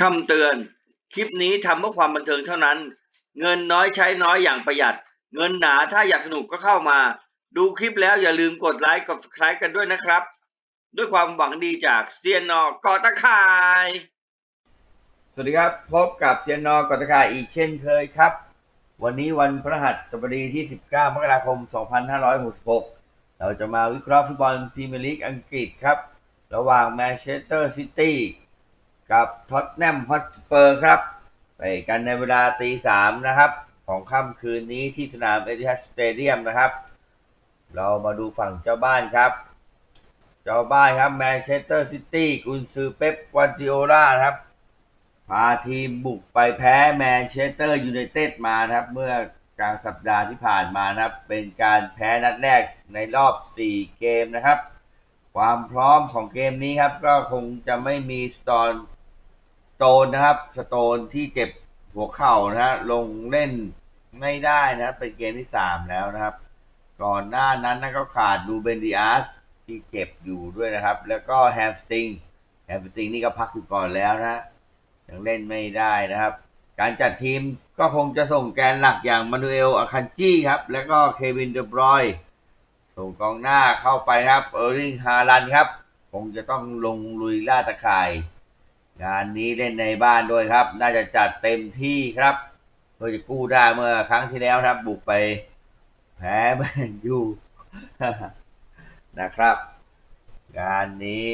คำเตือน คลิปนี้ทำเพื่อความบันเทิงเท่านั้น เงินน้อยใช้น้อยอย่างประหยัด เงินหนาถ้าอยากสนุกก็เข้ามา ดูคลิปแล้วอย่าลืมกดไลค์กด subscribe กันด้วยนะครับ ด้วยความหวังดีจากเซียนนอกอตะคาย สวัสดีครับ พบกับเซียนนอกอตะคายอีกเช่นเคยครับ วันนี้วันพฤหัสบดีที่ 19 มกราคม 2566 เราจะมาวิเคราะห์ฟุตบอลพรีเมียร์ลีกอังกฤษครับ ระหว่างแมนเชสเตอร์ซิตี้ กับท็อตแนมฮอตสเปอร์ครับไปกันในเวลาตีสามนะครับ ของค่ำคืนนี้ที่สนามเอติฮัดสเตเดียมนะครับ เรามาดูฝั่งเจ้าบ้านครับ เจ้าบ้านครับแมนเชสเตอร์ซิตี้กุนซือเป๊ปกวาร์ดิโอลาครับพาทีมบุกไปแพ้แมนเชสเตอร์ยูไนเต็ดมานะครับ เมื่อกลางสัปดาห์ที่ผ่านมานะครับ เป็นการแพ้นัดแรกในรอบ 4 เกมนะครับ ความพร้อมของเกมนี้ครับ ก็คงจะไม่มีสโตน โตนนะครับสโตนที่เจ็บหัวเข่านะฮะลงเล่นไม่ได้นะเป็นเกมที่3แล้วนะครับ ก่อนหน้านั้นนะก็ขาดดูเบนดิอาสที่เจ็บอยู่ด้วยนะครับ แล้วก็แฮมสติงแฮมสติงนี่ก็พักอยู่ก่อนแล้วนะยังเล่นไม่ได้นะครับ การจัดทีมก็คงจะส่งแกนหลักอย่างมานูเอลอาคันจี้ครับ แล้วก็เควินเดบรอยส่งกองหน้าเข้าไปครับ เออร์ลิงฮาลันครับ คงจะต้องลงลุยล่าตะข่าย งานนี้เล่นในบ้านด้วยครับ น่าจะจัดเต็มที่ครับเพื่อจะกู้ได้เมื่อครั้งที่แล้วครับ บุกไป แพ้แมนยูนะครับ งานนี้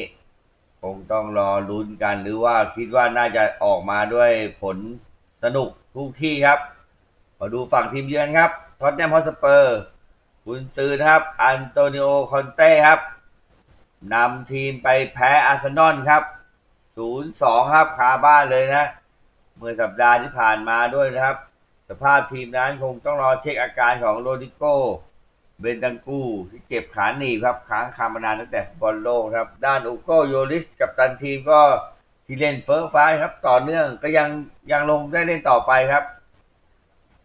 คงต้องรอลุ้นกันหรือว่าคิดว่าน่าจะออกมาด้วยผลสนุกทุกที่ครับมาดูฝั่งทีมเยือนครับท็อตแนมฮอสเปอร์คุณซื้อนครับ อันโตนิโอคอนเต้ครับนำทีมไปแพ้อาร์เซนอลครับ 0-2ครับคาบ้านเลยนะ เมื่อสัปดาห์ที่ผ่านมาด้วยนะครับ สภาพทีมนั้นคงต้องรอเช็คอาการของโรดิโก้เบนตังกูที่เจ็บขาหนีครับค้างคามานานตั้งแต่ฟุตบอลโลกครับ ด้านอุโกโยลิสกับตันทีมก็ที่เล่นเฟิร์สฟ้าครับ ต่อเนื่องก็ยังยังลงได้เล่นต่อไปครับ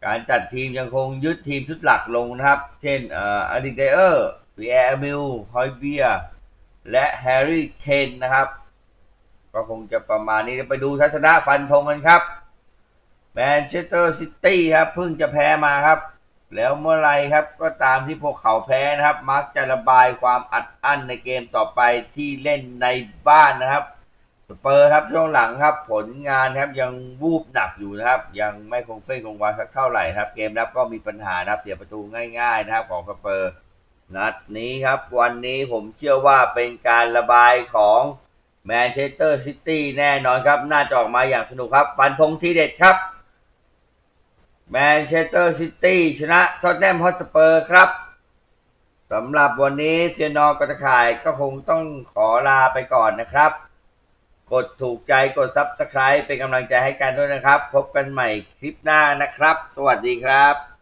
การจัดทีมยังคงยึดทีมชุดหลักลงนะครับ เช่นเอ่ออดิเดอร์วีแอร์มิลฮอยเบียและแฮร์รี่เคนนะครับ ก็คงจะประมาณนี้ไปดูทัศนะฟันธงกันครับแมนเชสเตอร์ซิตี้ครับเพิ่งจะแพ้มาครับ แล้วเมื่อไรครับก็ตามที่พวกเขาแพ้นะครับ มักจะระบายความอัดอั้นในเกมต่อไปที่เล่นในบ้านนะครับสเปอร์ครับช่วงหลังครับ ผลงานครับยังวูบหนักอยู่นะครับ ยังไม่คงเฟ้งคงวาสักเท่าไหร่ครับ เกมรับก็มีปัญหานะครับเสียประตูง่ายๆนะครับของสเปอร์ นัดนี้ครับ วันนี้ผมเชื่อว่าเป็นการระบายของ แมนเชสเตอร์ซิตี้แน่นอนครับ น่าจะออกมาอย่างสนุกครับ ฟันธงทีเด็ดครับ แมนเชสเตอร์ซิตี้ชนะท็อตแนมฮอตสเปอร์ครับสำหรับวันนี้เซียนนอกระข่ายก็คงต้องขอลาไปก่อนนะครับ กดถูกใจกด Subscribe เป็นกำลังใจให้กันด้วยนะครับ พบกันใหม่คลิปหน้านะครับ สวัสดีครับ